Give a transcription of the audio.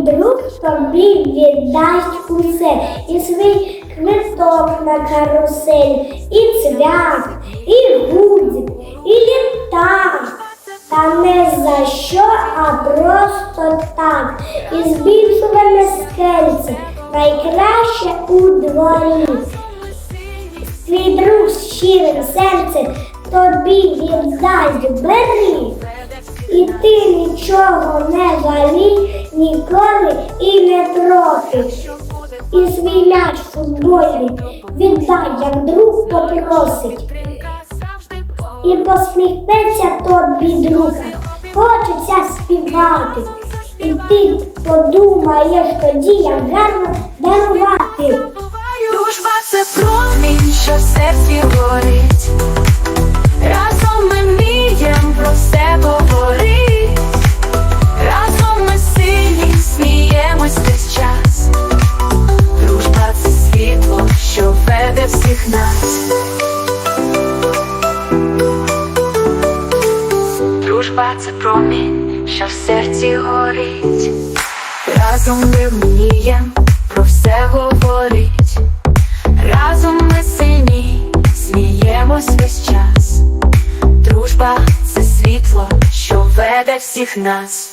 друг тобі віддасть усе, і свій квиток на карусель, і цвях, і гудзик, і літак. Та не за що, а просто так. І збільшуване скельце найкраще у дворі. Твій друг з щирим серцем тобі віддасть бери. І ти нічого не жалій І свій м'яч футбольний віддай, як друг попросить. І посміхнеться тобі друга, хочеться співати. І ти подумаєш тоді, як гарно дарувати. Дружба це промінь, що серці горить. Нас. Дружба це промінь, що в серці горить. Разом ми вмієм про все говорить. Разом ми сильні, сміємось весь час. Дружба це світло, що веде всіх нас.